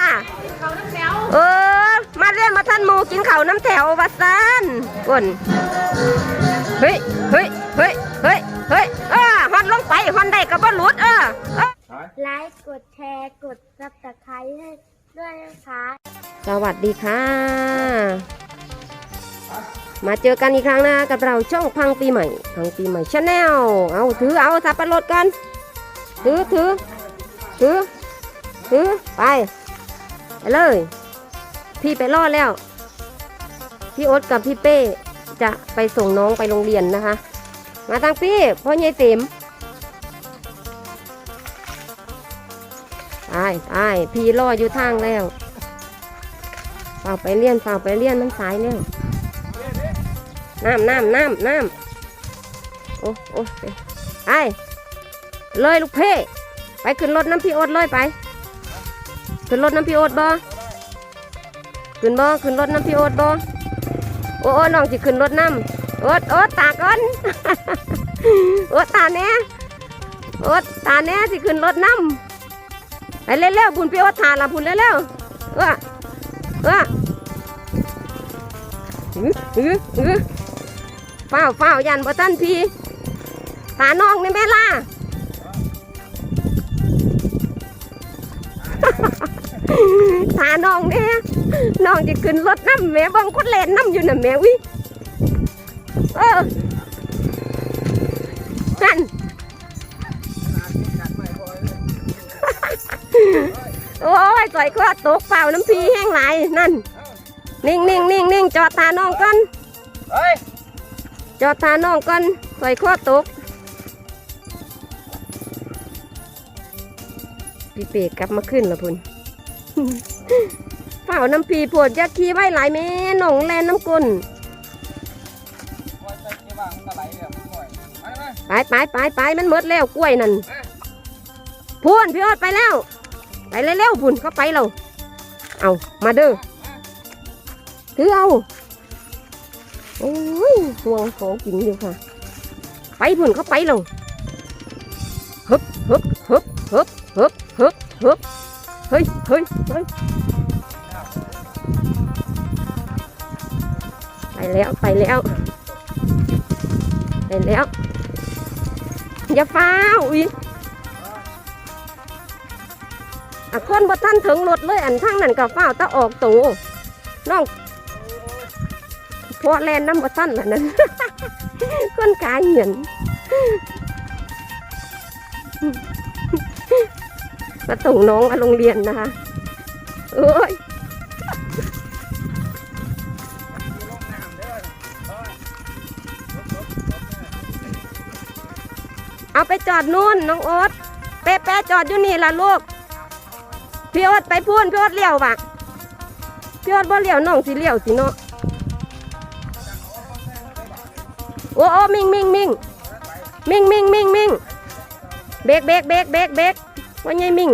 ล่ะเออ มาเรียนมาท่านหมูกินข้าวน้ำแถววัดซันก่นเฮ้ยเฮ้ยเฮ้ยเฮ้ยเฮ้ยเออฮอนลงไปฮอนได้กับบ่หลุดเออเออไลค์กดแชร์กดซับสไครต์ให้ด้วยนะคะสวัสดีค่ะ มาเจอกันอีกครั้งนะกับเราช่องพังปีใหม่พังปีใหม่ชาแนลเอาถือเอาสับปะรดกันถือถือถือถือไป ไปเลย พี่ไปรอดแล้ว พี่โอ๊ตกับพี่เป้จะไปส่งน้องไปโรงเรียนนะคะ มาทางพี่พ่อใหญ่เต็มไปไปพี่รออยู่ทางแล้วเฝ้าไปเรียนเฝ้าไปเรียนมันสายแล้วน้ำน้ำน้ำน้ำโอ้โอ้ไปไปเลยลูกเพ่ไปขึ้นรถน้ำพี่โอ๊ตเลยไป ขึ้นรถน้ำพี่โอ๊ตบ่ขึ้นบ่ขึ้นรถน้ำพี่โอ๊ตบ่โอ้โอ้น้องสิขึ้นรถน้ำโอ๊ตโอ๊ตตาก่อนโอ๊ตตาแน่โอ๊ตตาแน่สิขึ้นรถน้ำไปเร็วๆบุญพี่โอ๊ตทานละบุญเร็วๆเออเอออื้ออื้ออื้อเฝ้าเฝ้ายันบ่ทันพี่ตาน้องนี่แม่ล่ะ ถาน้องเนี่ยน้องจะขึ้นรถน้ำแม่เบังคนเล่นน้ำอยู่น่ะแม่วิเออนั่นโอ้ยก่อยก็ตกเปล่าน้ำพีแห้งหลายนั่น นิ่งนิ่งนิ่งนิ่งจอดตาน้องกันเฮ้ยจอดตาน้องกันก่อยข้อตกพี่เปกกลับมาขึ้นละพุ่น เฝ้าน้ำพีปวดยักขี้ไว้หลายแม่หนองแลนน้ำกุนปล่อยไปเกี่ยวว่ามันไปไปไปไปไปมันหมดแล้วกล้วยนั่นพูนพี่ออดไปแล้ว ไปเร็วๆพุ่นเขาไปเราเอามาเด้อถือเอาโอ้ยห่วงของกินอยู่ค่ะ ไปพุ่นเขาไปเราฮึบฮึบฮึบฮึบฮึบฮึบฮึบ ฮ้ยเฮ้ยเฮ้ยไปแล้วไปแล้วไปแล้วอย่าฟ้าวอีอะคนบ่ทันถึงรถเลยอันทั้งนั้นก็ฟ้าวแตะออกตัวน้องพอแลนน้ำบ่ทันละนั้นคนกายเหยียน มาส่งน้องมาโรงเรียนนะคะเอ้ยเอาไปจอดนู่นน้องโอ๊ตเป๊ะแป๊ะจอดอยู่นี่ล่ะลูกพี่โอ๊ตไปพูนพี่โอ๊ตเลี้ยวว่ะพี่โอ๊ตบ่เลี้ยวน้องสิเลี้ยวสิเนาะโอ้โอ้มิงมิงมิงมิงมิงมิงมิงเบรกเบรกเบรกเบรกเบรก ว่าไงมิง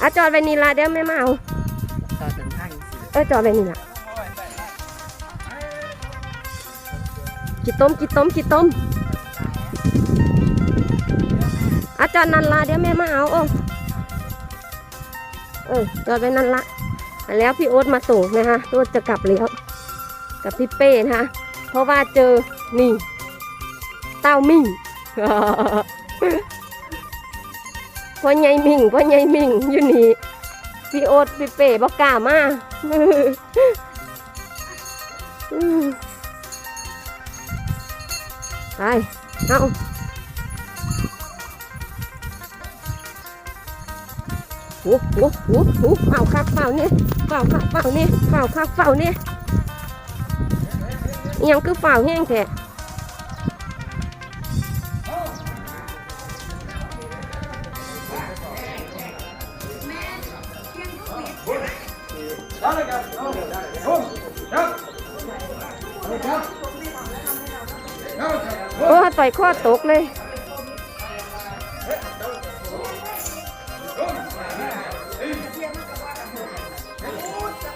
อะจอดไว้นี่ล่ะเดี๋ยวไม่มาเอาต่อถึงทางสิเออจอดไว้นี่ล่ะกินต้มกินต้มกินต้มอาจารย์นันละเดี๋ยวแม่มาเอาโอ้เออจอดไว้นั่นละแล้วพี่โอ๊ตมาส่งนะคะโอ๊ตจะกลับแล้วกับพี่เป้นะคะเพราะว่าเจอนี่เต้ามิ่ง พ่อใหญ่มิ่งพ่อใหญ่มิ่งอยู่นี่พี่โอ๊ตพี่เป้บอกกล้ามาไปเอาโอ้โหโอ้โหเฝ้าคักเฝ้าเนี่ยเฝ้าคักเฝ้าเนี่ยเฝ้าคักเฝ้าเนี่ยยังคือเฝ้าแห้งแท้ อ้ต่อยข้อตกเลย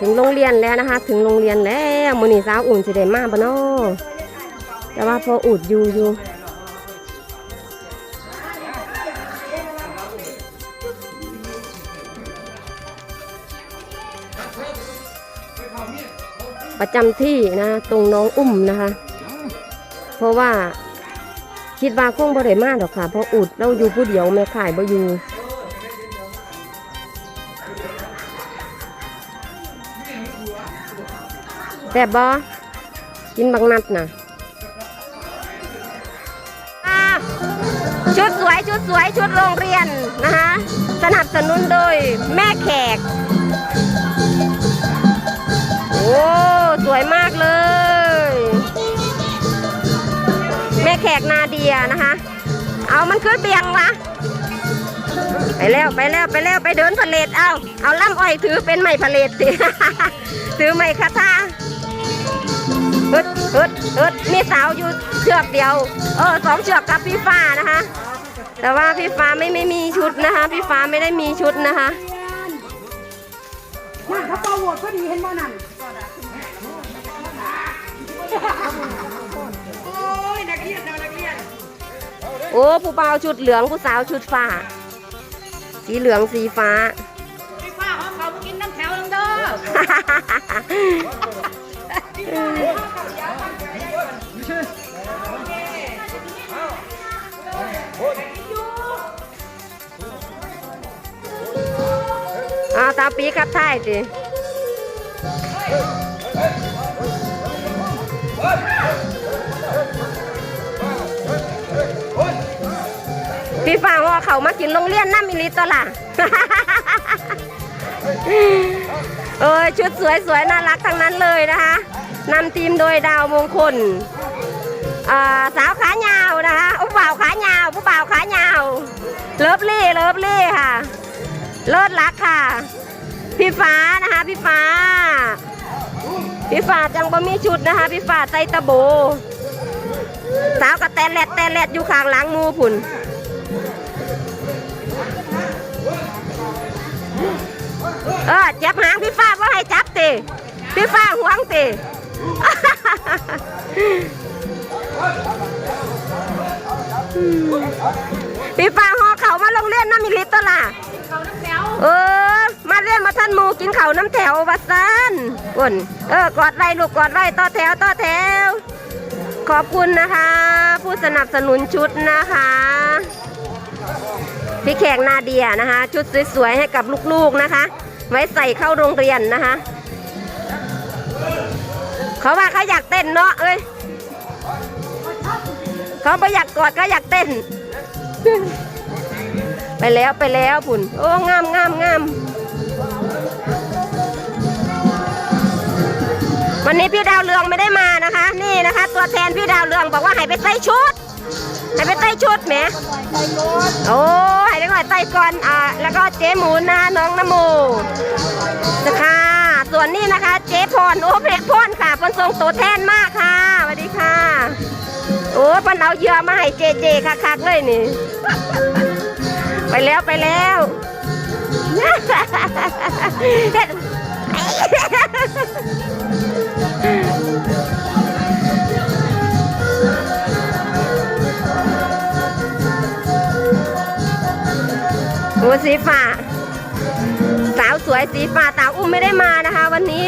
ถึงโรงเรียนแล้วนะคะ ถึงโรงเรียนแล้วมือนีสาวอุ่นสิได้มาบ่เนาะแต่ว่าพออุดอยู่อยู่ประจำที่นะตรงน้องอุ้มนะคะ เพราะว่า คิดว่าคงบ่ได้มาดอกค่ะ เพราะอุดเราอยู่ผู้เดียวแม่ขายบ่อยู่แซ่บบ่กินบางนัดนะอ่าชุดสวยชุดสวยชุดโรงเรียนนะคะสนับสนุนโดยแม่แขก โอ้ มันขึ้นเบียงวะไปแล้วไปแล้วไปแล้วไปเดินผเลตเอาเอาล่ำอ้อยถือเป็นไม้ผเลตสิถือไม้คาถาฮึดฮึดฮึดมีสาวอยู่เชือกเดียว เออสองเชือกกับพี่ฟ้านะคะ แต่ว่าพี่ฟ้าไม่ไม่มีชุดนะคะ พี่ฟ้าไม่ได้มีชุดนะคะนั่นเขาเป่าโหวตพอดีเห็นบ่นั่น โอ้ ผู้บ่าวชุดเหลืองผู้สาวชุดฟ้า สีเหลืองสีฟ้า พี่ฟ้าของเขามากินน้ำแถวนึงเด้อเอาตามปีครับท่ายสิ พี่ฟังว่าเขามากินโรงเรียนน้ำมิลิตวล่ะ เออชุดสวยๆน่ารักทั้งนั้นเลยนะคะนำทีมโดยดาวมงคลสาวขายาวนะคะผู้บ่าวขายาว ผู้บ่าวขายาว เลิฟลี่เลิฟลี่ค่ะ เลิศรักค่ะ พี่ฟ้านะคะพี่ฟ้า พี่ฟ้าจังบ่มีชุดนะคะ พี่ฟ้าใส่ตะโบ สาวกับแต่แลดแต่แลดอยู่ข้างหลังมูผุน เออจับหางพี่ฟ้าว่าให้จับติพี่ฟ้าหวงติพี่ฟ้าหอเขามาโรงเรียนน้ำมิลิตตล่ะเออ มาเรียนมาท่านมูกินเขาน้ำแถววัดซานก่นเออกอดไว้ลูกกอดไว้ต่อแถวต่อแถว ขอบคุณนะคะ ผู้สนับสนุนชุดนะคะพี่แขกนาเดียนะคะ ชุดสวยๆให้กับลูกๆนะคะ ไว้ใส่เข้าโรงเรียนนะคะเขาว่าเขาอยากเต้นเนาะเอ้ยเขาไม่อยากกอดก็อยากเต้น ไปแล้วไปแล้วพุ่นโอ้งามงามงามวันนี้พี่ดาวเรืองไม่ได้มานะคะ นี่นะคะ ตัวแทนพี่ดาวเรืองบอกว่าให้ไปใส่ชุด ชุดแหมโอ้ให้ได้ก่อนใส่ก่อนอ่าแล้วก็เจ๊หมูนะน้องนโมนะคะส่วนนี้นะคะ เจ๊พรโอ้เพชรพรค่ะเพนทรงตัวแท่นมากค่ะสวัสดีค่ะ โอ้เพันเอาเหยื่อมาให้เจเจคักๆเลยนี่ ไปแล้วไปแล้ว โอ้สีฟ้า สาวสวยสีฟ้าสาวอุ้มไม่ได้มานะคะ วันนี้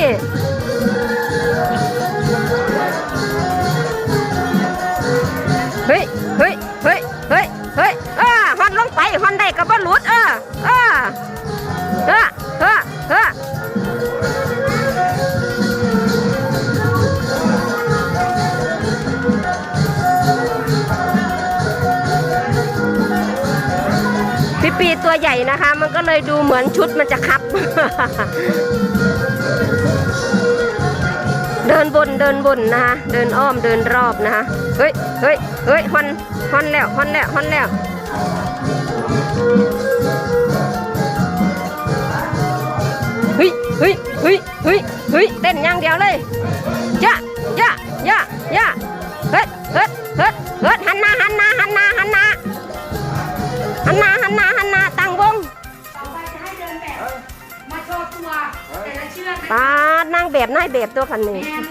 มือนชุดมันจะคับ เดินบนเดินบนนะคะ เดินอ้อมเดินรอบนะคะ เฮ้ยเฮ้ยเฮ้ยฮอนฮอนแล้วฮอนแล้วฮอนแล้วเฮ้ยเฮ้ยเฮ้ยเฮ้ยเฮ้ยเต้นอย่างเดียวเลยย่าย่าย่าย่าเฮ้ยเฮ้ยเฮ้ยเฮ้ยหันหน้าหันหน้าหันหน้าหันหน้าหันหน้าหันหน้า ปาดนั่งแบบนายแบบตัวคันนี้แอน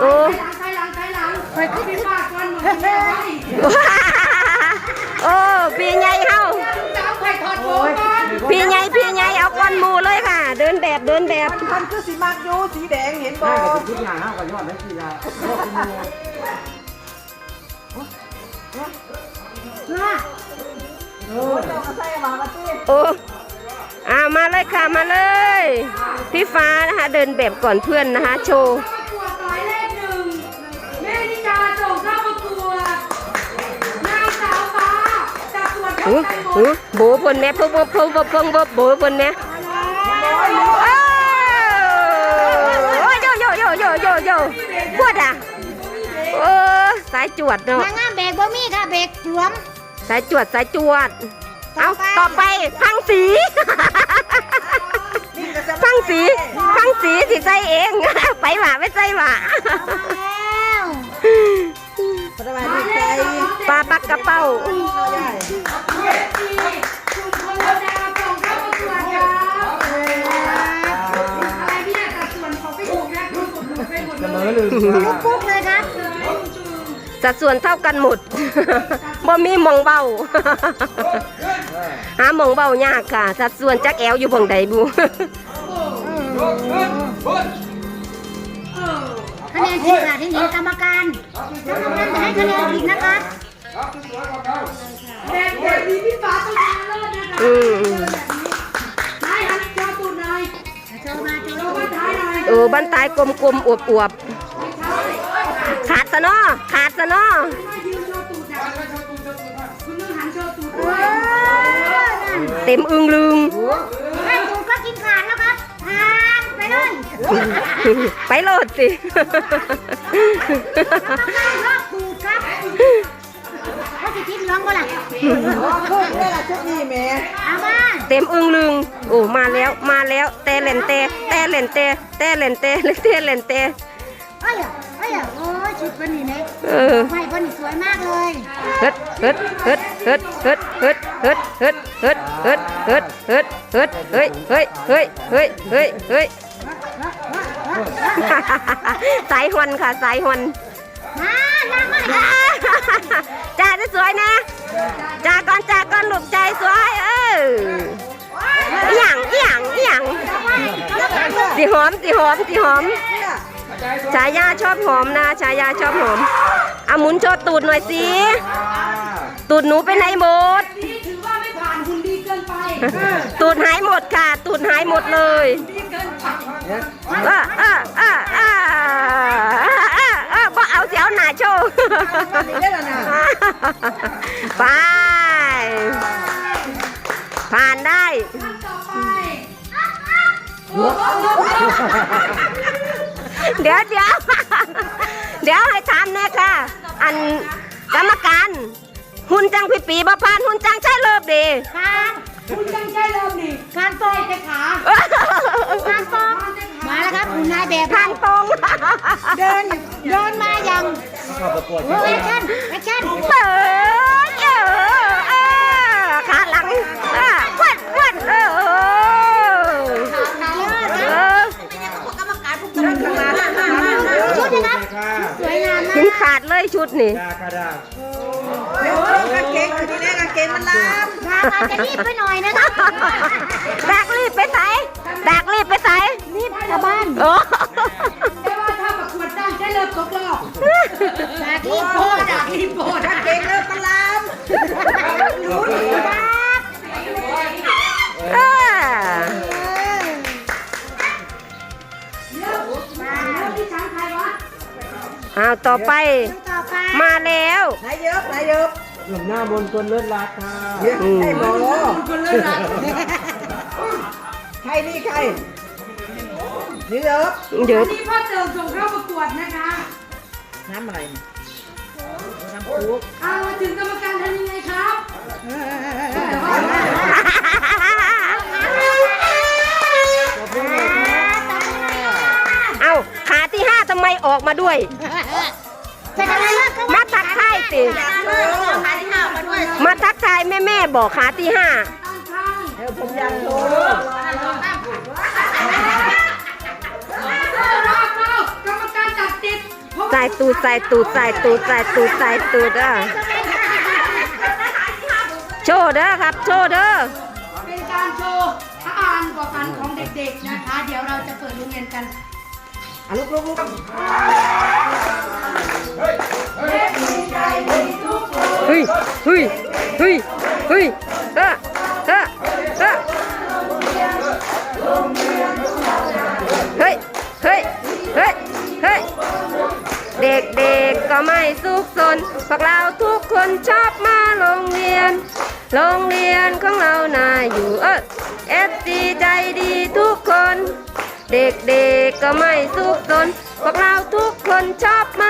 โอ้ใช้หลังใช้หลังใช้หลังไปพี่ฟ้าก่อนหมดเลยไว้โอ้พี่ใหญ่เฮาลูกสาวใครถอดหัวก่อนพี่ใหญ่พี่ใหญ่เอาก้อนหมูเลยค่ะ เดินแบบเดินแบบพันคือสีมักอยู่สีแดงเห็นบ่ได้กับทุกอย่างนะกับยอดได้กี่ละยอดคุณโมโอ้ยเอาใส่หวานมาสิโอ้อ่ามาเลยค่ะมาเลย พี่ฟ้านะคะเดินแบบก่อนเพื่อนนะคะ โชว์ประกวดหมายเลขหนึ่งแม่นิดาส่งเข้าประกวดนางสาวฟ้าจากส่วนเข้าอื้อไปหมอื้อดโบเพิ่นแม่เพิ่งเพิ่งเพิ่งเพิ่งเพิ่งเพิ่งโบเพิ่นแม่อ้าวโอ้ยโยโยโยโยโยโยปวดอะเออสายจวดเนาะนางงามเบรกบ่มีค่ะเบรกหลวม สายจวดสายจวด เอาต่อไปพังสีพังสีพังสีสิใจเองไปหว่าไม่ใจหว่าปลาปักกระเป๋าเสมอลืมกุ๊กเลย สัดส่วนเท่ากันหมด บ่มีหมองเบาหาหมองเบายากค่ะ สัดส่วนจักแอวอยู่บังใดบูคะแนนที่ขาดที่หญิงกรรมการกรรมการจะให้คะแนนผิดนะคะแดงแดงมีพี่ฟ้าต้องชนะเลิศนะคะอืมนายหันจอตูดหน่อยโชว์มาโชโชว์ว์บ้านท้ายหน่อยเออบ้านตายกลมๆอวบไม่ใช่ๆขาด ซะเนาะขาดซะเนาะมายืนโชว์ตูดอะคุณต้องหันโชว์ตูดด้วยเต็มอึงลึงถ้าถูกก็กินขาดแล้วครับทานไปเลยไปโหลดสิกรรมการรอบถูกครับเขาจะคิดร้องก็ล่ะอ๋อพูดได้ละชุดนี้แม่เอามาเต็มอึงลึงโอ้มาแล้วมาแล้วแต่เล่นแต่แต่เล่นแต่แต่เล่นแต่แต่เล่นแต่เอ้ยเอ้ยโอ้ย ชุดวันนี้เนี่ยเออไฟวันนี้สวยมากเลยเฮ็ดเฮ็ดเฮ็ดเฮ็ดเฮ็ดเฮ็ดเฮ็ดเฮ็ดเฮ็ดเฮ็ดเฮ็ดเฮ็ดเฮ็ดเฮ้ยเฮ้ยเฮ้ยเฮ้ยเฮ้ยเฮ้ยสายฮอนค่ะสายฮอนมานั่งมาอ่าจ้าจะสวยนะจ้าก่อนจ้าก่อนลูกใจสวยเอออหย่างอหย่างอหย่างสีหอมสีหอมสีหอม ชายาชอบหอมนะชายาชอบหอมเอาหมุนโชว์ตูดหน่อยสิตูดหนูไปไหนหมดถือว่าไม่ผ่านคุณดีเกินไปตูดหายหมดค่ะ ตูดหายหมดเลยเกินไปอ่าอ่าอ่าอ่าอ่าอ่าบ่เอาเสียวหนาโชว์ไปผ่านได้ต่อไป เดี๋ยวเดี๋ยวเดี๋ยวให้ถามแน่ค่ะ อันกรรมการ หุ่นจังพี่ปีบ่ผ่านหุ่นจังใช่เลิบดีการคุณจังใจเริ่มนี่การฟองแต่ขาการฟองมาแล้วครับคุณนายแบบทางตรงเดินเดินมาอย่างเข้าประกวดโอ้แอคชั่นแอคชั่นเปิด ขาดเลยชุดนี่ดากระดาษเดี๋ยวกางเกงคือที่แน่กางเกงมันลามราคาจะรีบไปหน่อยนะครับแดกรีบไปใส่แดกรีบไปใส่รีบกลับบ้านโอ้แต่ว่าถ้าประกวดได้ใช่เริ่มตกรอบจากรีบโพดจากรีบโบดกางเกงเริ่มมันลาม ต่อไปต่อไปมาแล้วไหนเยอะไหนเยอะหนุ่มหน้ามนต์คนเลิศรักค่ะไอ้หมอคนเลิศนะใครนี่ใครนี่เยอะเดี๋ยววันนี้พ่อเติมส่งเข้าประกวดนะคะน้ำอะไรนี่น้ำคุกเอามาถึงกรรมการทำยังไงครับเอา ออกมาด้วยเป็นอะไรเลิกมาทักทายสิ มาทักทายแม่แม่ๆบอกขาที่ห้าตั้งข้างเออผมอยากโชว์เออรอบเข้ากรรมการจับติดเพราะว่าใส่ตูดใส่ตูดใส่ตูดใส่ตูดใส่ตูดเด้อโชว์เด้อครับ โชว์เด้อเป็นการโชว์อ่านกว่ากันของเด็กเด็กๆนะคะ เดี๋ยวเราจะเปิดโรงเรียนกัน อะลุกลุกลุกเฮ้ยเฮ้ยเฮ้ยเฮ้ยเออเออเออเฮ้ยเฮ้ยเฮ้ยเฮ้ยเด็กๆก็ไม่สุขสนพวกเราทุกคนชอบมาโรงเรียน โรงเรียนของเราน่าอยู่เออเอฟซีใจดีทุกคน เด็กๆก็ไม่สุขสนพวกเราทุกคนชอบมา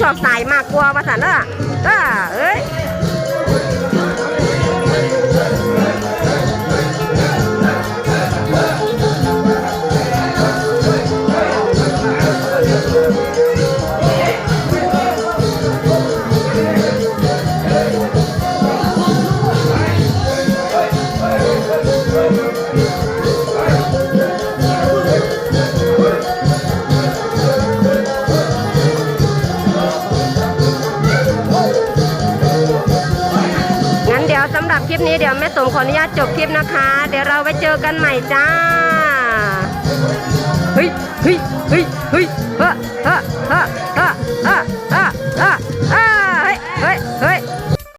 ชอบหมุนหนูชอบสายมากกว่าว่าสันเออ นี้เดี๋ยวแม่สมขออนุญาตจบคลิปนะคะ เดี๋ยวเราไปเจอกันใหม่จ้า เฮ้ยเฮ้ยเฮ้ยเฮ้ยฮ้อเฮ้อเฮ้อเฮ้อเฮ้อ